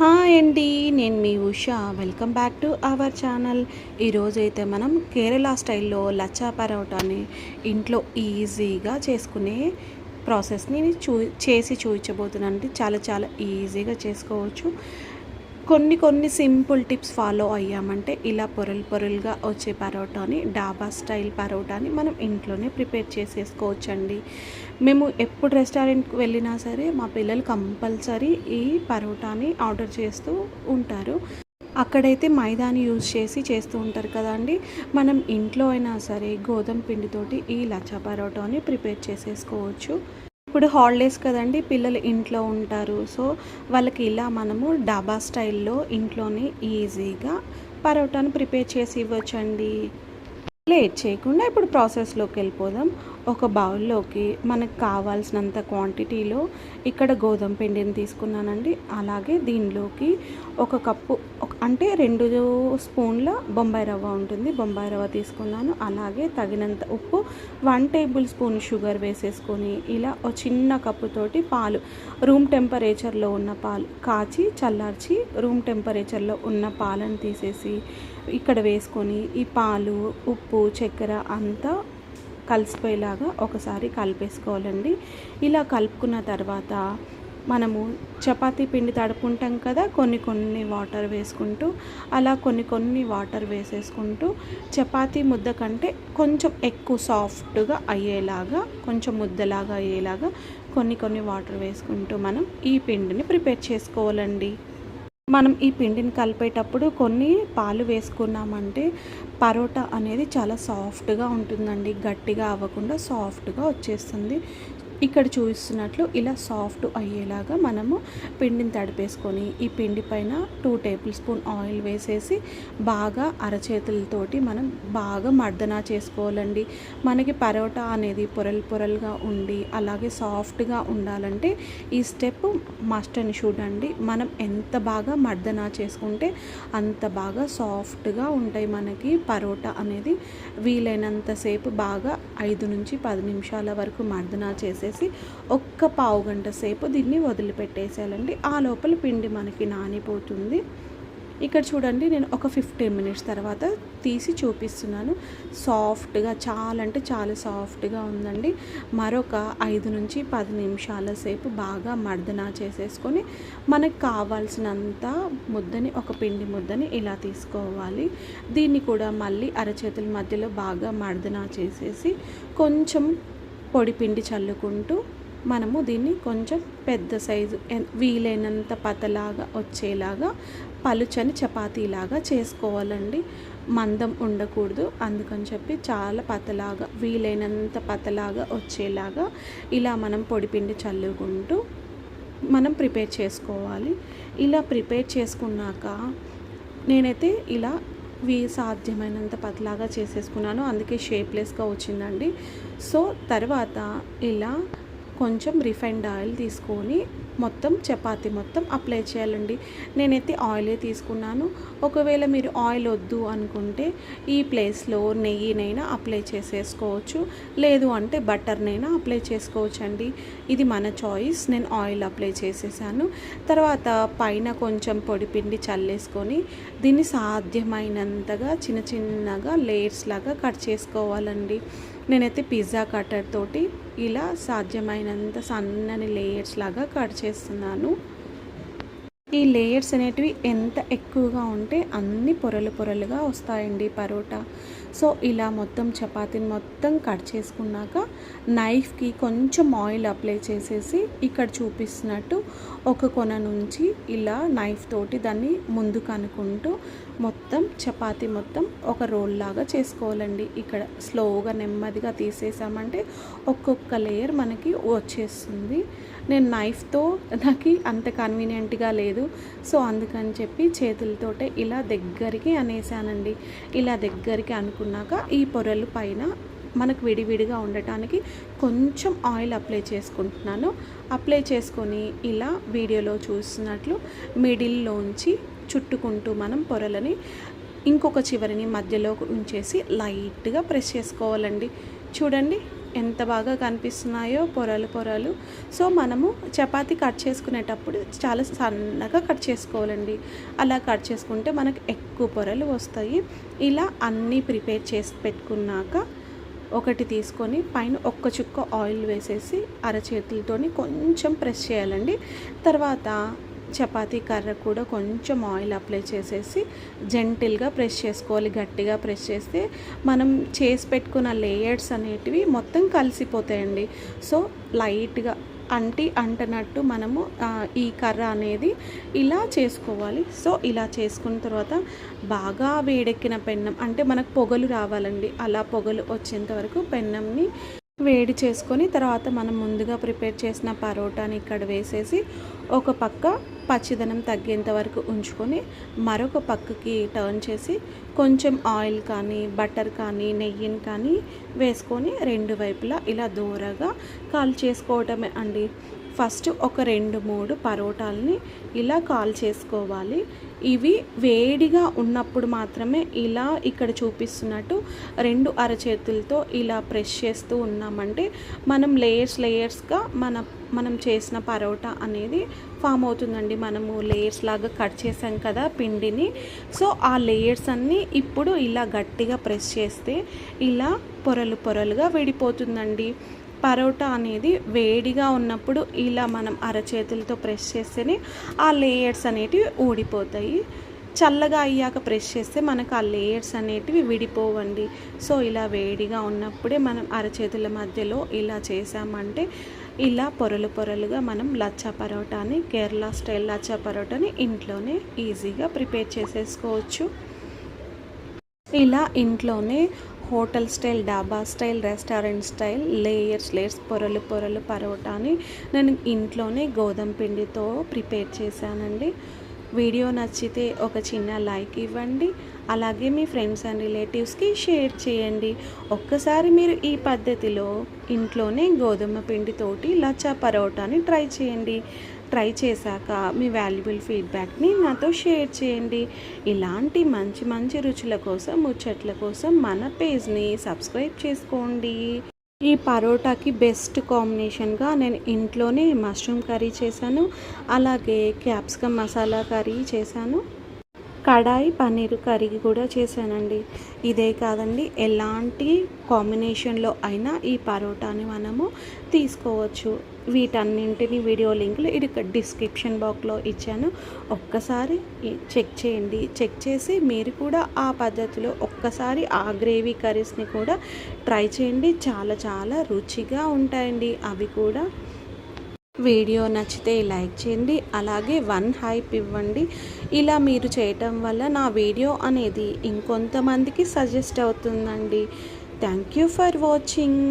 Hi అండి నేను మీ Usha. Welcome back to our channel. ఈరోజైతే మనం కేరళ స్టైల్లో లచ్చా పరోటాని ఇంట్లో ఈజీగా చేసుకునే ప్రాసెస్ని చూ చేసి చూపించబోతున్నాను అంటే చాలా చాలా ఈజీగా చేసుకోవచ్చు. కొన్ని కొన్ని సింపుల్ టిప్స్ ఫాలో అయ్యామంటే ఇలా పొరలు పొరలుగా వచ్చే పరోటాని డాబా స్టైల్ పరోటాని మనం ఇంట్లోనే ప్రిపేర్ చేసేసుకోవచ్చండి. మేము ఎప్పుడు రెస్టారెంట్కి వెళ్ళినా సరే మా పిల్లలు కంపల్సరీ ఈ పరోటాని ఆర్డర్ చేస్తూ ఉంటారు. అక్కడైతే మైదాని యూజ్ చేసి చేస్తూ ఉంటారు కదండి. మనం ఇంట్లో అయినా సరే గోధుమ పిండితోటి ఈ లచ్చా పరోటాని ప్రిపేర్ చేసేసుకోవచ్చు. ఇప్పుడు హాలిడేస్ కదండి పిల్లలు ఇంట్లో ఉంటారు. సో వాళ్ళకి ఇలా మనము డాబా స్టైల్లో ఇంట్లోనే ఈజీగా పరోటాను ప్రిపేర్ చేసి ఇవ్వచ్చండి. లేట్ చేయకుండా ఇప్పుడు ప్రాసెస్లోకి వెళ్ళిపోదాం. ఒక బౌల్లోకి మనకు కావాల్సినంత క్వాంటిటీలో ఇక్కడ గోధుమ పిండిని తీసుకున్నానండి. అలాగే దీనిలోకి ఒక కప్పు అంటే రెండు స్పూన్ల బొంబాయి రవ్వ ఉంటుంది. బొంబాయి రవ్వ తీసుకున్నాను. అలాగే తగినంత ఉప్పు వన్ టేబుల్ స్పూన్ షుగర్ వేసేసుకొని ఇలా ఒక చిన్న కప్పుతోటి పాలు రూమ్ టెంపరేచర్లో ఉన్న పాలు కాచి చల్లార్చి రూమ్ టెంపరేచర్లో ఉన్న పాలను తీసేసి ఇక్కడ వేసుకొని ఈ పాలు ఉప్పు చక్కెర అంతా కలిసిపోయేలాగా ఒకసారి కలిపేసుకోవాలండి. ఇలా కలుపుకున్న తర్వాత మనము చపాతీ పిండి తడుపుకుంటాం కదా కొన్ని కొన్ని వాటర్ వేసుకుంటూ అలా కొన్ని కొన్ని వాటర్ వేసేసుకుంటూ చపాతీ ముద్ద కంటే కొంచెం ఎక్కువ సాఫ్ట్గా అయ్యేలాగా కొంచెం ముద్దలాగా అయ్యేలాగా కొన్ని కొన్ని వాటర్ వేసుకుంటూ మనం ఈ పిండిని ప్రిపేర్ చేసుకోవాలండి. మనం ఈ పిండిని కలిపేటప్పుడు కొన్ని పాలు వేసుకున్నామంటే పరోటా అనేది చాలా సాఫ్ట్గా ఉంటుందండి. గట్టిగా అవ్వకుండా సాఫ్ట్గా వచ్చేస్తుంది. ఇక్కడ చూపిస్తున్నట్లు ఇలా సాఫ్ట్ అయ్యేలాగా మనము పిండిని తడిపేసుకొని ఈ పిండి పైన టూ టేబుల్ స్పూన్ ఆయిల్ వేసేసి బాగా అరచేతులతోటి మనం బాగా మర్దన చేసుకోవాలండి. మనకి పరోటా అనేది పొరలు పొరలుగా ఉండి అలాగే సాఫ్ట్గా ఉండాలంటే ఈ స్టెప్ మస్ట్ అని చూడండి మనం ఎంత బాగా మర్దన చేసుకుంటే అంత బాగా సాఫ్ట్గా ఉంటాయి మనకి. పరోటా అనేది వీలైనంతసేపు బాగా ఐదు నుంచి పది నిమిషాల వరకు మర్దన చేసే చేసేసి ఒక్క పావు గంట సేపు దీన్ని వదిలిపెట్టేసేయాలండి. ఆ లోపల పిండి మనకి నానిపోతుంది. ఇక్కడ చూడండి నేను ఒక ఫిఫ్టీన్ మినిట్స్ తర్వాత తీసి చూపిస్తున్నాను. సాఫ్ట్గా చాలా అంటే చాలా సాఫ్ట్గా ఉందండి. మరొక ఐదు నుంచి పది నిమిషాల సేపు బాగా మర్దన చేసేసుకొని మనకు కావాల్సినంత ముద్దని ఒక పిండి ముద్దని ఇలా తీసుకోవాలి. దీన్ని కూడా మళ్ళీ అరచేతుల మధ్యలో బాగా మర్దన చేసేసి కొంచెం పొడి పిండి చల్లుకుంటూ మనము దీన్ని కొంచెం పెద్ద సైజు వీలైనంత పతలాగా వచ్చేలాగా పలుచని చపాతీలాగా చేసుకోవాలండి. మందం ఉండకూడదు. అందుకని చెప్పి చాలా పతలాగా వీలైనంత పతలాగా వచ్చేలాగా ఇలా మనం పొడిపిండి చల్లుకుంటూ మనం ప్రిపేర్ చేసుకోవాలి. ఇలా ప్రిపేర్ చేసుకున్నాక నేనైతే ఇలా వి సాధ్యమైనంత పతలాగా చేసేసుకున్నాను. అందుకే షేప్లెస్గా వచ్చిందండి. సో తర్వాత ఇలా కొంచెం రిఫైండ్ ఆయిల్ తీసుకొని మొత్తం చపాతీ మొత్తం అప్లై చేయాలండి. నేనైతే ఆయిలే తీసుకున్నాను. ఒకవేళ మీరు ఆయిల్ వద్దు అనుకుంటే ఈ ప్లేస్లో నెయ్యినైనా అప్లై చేసేసుకోవచ్చు. లేదు అంటే బటర్నైనా అప్లై చేసుకోవచ్చు అండి ఇది మన చాయిస్ నేను ఆయిల్ అప్లై చేసేసాను. తర్వాత పైన కొంచెం పొడిపిండి చల్లేసుకొని దీన్ని సాధ్యమైనంతగా చిన్న చిన్నగా లేయర్స్ లాగా కట్ చేసుకోవాలండి. నేనైతే పిజ్జా కటర్ తోటి ఇలా సాధ్యమైనంత సన్నని లేయర్స్ లాగా కట్ చేస్తున్నాను. ఈ లేయర్స్ అనేటివి ఎంత ఎక్కువగా ఉంటే అన్ని పొరలు పొరలుగా వస్తాయండి పరోటా. సో ఇలా మొత్తం చపాతీని మొత్తం కట్ చేసుకున్నాక నైఫ్కి కొంచెం ఆయిల్ అప్లై చేసేసి ఇక్కడ చూపిస్తున్నట్టు ఒక కొన నుంచి ఇలా నైఫ్ తోటి దాన్ని ముందుకు అనుకుంటూ మొత్తం చపాతి మొత్తం ఒక రోల్ లాగా చేసుకోవాలండి. ఇక్కడ స్లోగా నెమ్మదిగా తీసేసామంటే ఒక్కొక్క లేయర్ మనకి వచ్చేస్తుంది. నేను నైఫ్తో నాకు అంత కన్వీనియంట్గా లేదు. సో అందుకని చెప్పి చేతులతోటే ఇలా దగ్గరికి అనేసానండి. ఇలా దగ్గరికి అనుకున్నాక ఈ పొరలు పైన మనకు విడివిడిగా ఉండటానికి కొంచెం ఆయిల్ అప్లై చేసుకుంటున్నాను. అప్లై చేసుకొని ఇలా వీడియోలో చూస్తున్నట్లు మిడిల్లోంచి చుట్టుకుంటూ మనం పొరలని ఇంకొక చివరిని మధ్యలో ఉంచేసి లైట్గా ప్రెస్ చేసుకోవాలండి. చూడండి ఎంత బాగా కనిపిస్తున్నాయో పొరలు పొరలు. సో మనము చపాతి కట్ చేసుకునేటప్పుడు చాలా సన్నగా కట్ చేసుకోవాలండి. అలా కట్ చేసుకుంటే మనకు ఎక్కువ పొరలు వస్తాయి. ఇలా అన్నీ ప్రిపేర్ చేసి పెట్టుకున్నాక ఒకటి తీసుకొని పైన ఒక్క చుక్క ఆయిల్ వేసేసి అరచేతులతోని కొంచెం ప్రెస్ చేయాలండి. తర్వాత చపాతీ కర్ర కూడా కొంచెం ఆయిల్ అప్లై చేసేసి జెంటిల్గా ప్రెస్ చేసుకోవాలి గట్టిగా ప్రెస్ చేస్తే మనం చేసి పెట్టుకున్న లేయర్స్ అనేటివి మొత్తం కలిసిపోతాయండి. సో లైట్గా అంటి అంటనట్టు మనము ఈ కర్ర అనేది ఇలా చేసుకోవాలి. సో ఇలా చేసుకున్న తర్వాత బాగా వేడెక్కిన పెన్నం అంటే మనకు పొగలు రావాలండి. అలా పొగలు వచ్చేంత వరకు పెన్నంని వేడి చేసుకొని తర్వాత మనం ముందుగా ప్రిపేర్ చేసిన పరోటాని ఇక్కడ వేసేసి ఒక పక్క పచ్చిదనం తగ్గేంత వరకు ఉంచుకొని మరొక పక్కకి టర్న్ చేసి కొంచెం ఆయిల్ కానీ బటర్ కానీ నెయ్యిని కానీ వేసుకొని రెండు వైపులా ఇలా దూరగా కాల్ చేసుకోవటమే అండి. ఫస్ట్ ఒక రెండు మూడు పరోటాలని ఇలా కాల్ చేసుకోవాలి. ఇవి వేడిగా ఉన్నప్పుడు మాత్రమే ఇలా ఇక్కడ చూపిస్తున్నట్టు రెండు అరచేతులతో ఇలా ప్రెస్ చేస్తూ ఉన్నామంటే మనం లేయర్స్ లేయర్స్గా మన మనం చేసిన పరోటా అనేది ఫామ్ అవుతుందండి. మనము లేయర్స్ లాగా కట్ చేసాం కదా పిండిని. సో ఆ లేయర్స్ అన్నీ ఇప్పుడు ఇలా గట్టిగా ప్రెస్ చేస్తే ఇలా పొరలు పొరలుగా విడిపోతుందండి. పరోటా అనేది వేడిగా ఉన్నప్పుడు ఇలా మనం అరచేతులతో ప్రెస్ చేస్తేనే ఆ లేయర్స్ అనేటివి ఊడిపోతాయి. చల్లగా అయ్యాక ప్రెస్ చేస్తే మనకు ఆ లేయర్స్ అనేటివి విడిపోవండి. సో ఇలా వేడిగా ఉన్నప్పుడే మనం అరచేతుల మధ్యలో ఇలా చేసామంటే ఇలా పొరలు పొరలుగా మనం లచ్చా పరోటాని కేరళ స్టైల్ లచ్చా పరోటాని ఇంట్లోనే ఈజీగా ప్రిపేర్ చేసేసుకోవచ్చు. ఇలా ఇంట్లోనే hotel style dhaba style restaurant style layers layers పొరలు పొరలు పరోటాని నేను ఇంట్లోనే గోధుమ పిండితో ప్రిపేర్ చేశానండి. వీడియో నచ్చితే ఒక చిన్న లైక్ ఇవ్వండి. అలాగే మీ ఫ్రెండ్స్ అండ్ రిలేటివ్స్కి షేర్ చేయండి. ఒక్కసారి మీరు ఈ పద్ధతిలో ఇంట్లోనే గోధుమ పిండితోటి లచ్చా పరోటాని ట్రై చేయండి. ట్రై చేశాక మీ వాల్యుబుల్ ఫీడ్బ్యాక్ని నాతో షేర్ చేయండి. ఇలాంటి మంచి మంచి రుచుల కోసం ముచ్చట్ల కోసం మన పేజ్ని సబ్స్క్రైబ్ చేసుకోండి. ఈ పరోటాకి బెస్ట్ కాంబినేషన్గా నేను ఇంట్లోనే మష్రూమ్ కర్రీ చేశాను. అలాగే క్యాప్సికమ్ మసాలా కర్రీ చేశాను. కడాయి పన్నీర్ కర్రీ కూడా చేశానండి. ఇదే కాదండి ఎలాంటి కాంబినేషన్లో అయినా ఈ పరోటాని మనము తీసుకోవచ్చు. వీటన్నింటిని వీడియో లింకులు ఇది డిస్క్రిప్షన్ బాక్స్లో ఇచ్చాను. ఒక్కసారి చెక్ చేయండి. చెక్ చేసి మీరు కూడా ఆ పద్ధతిలో ఒక్కసారి ఆ గ్రేవీ కర్రీస్ని కూడా ట్రై చేయండి. చాలా చాలా రుచిగా ఉంటాయండి. అవి కూడా వీడియో నచ్చితే లైక్ చేయండి అలాగే వన్ హైప్ ఇవ్వండి. ఇలా మీరు చేయటం వల్ల నా వీడియో అనేది ఇంకొంతమందికి సజెస్ట్ అవుతుందండి. Thank you for watching.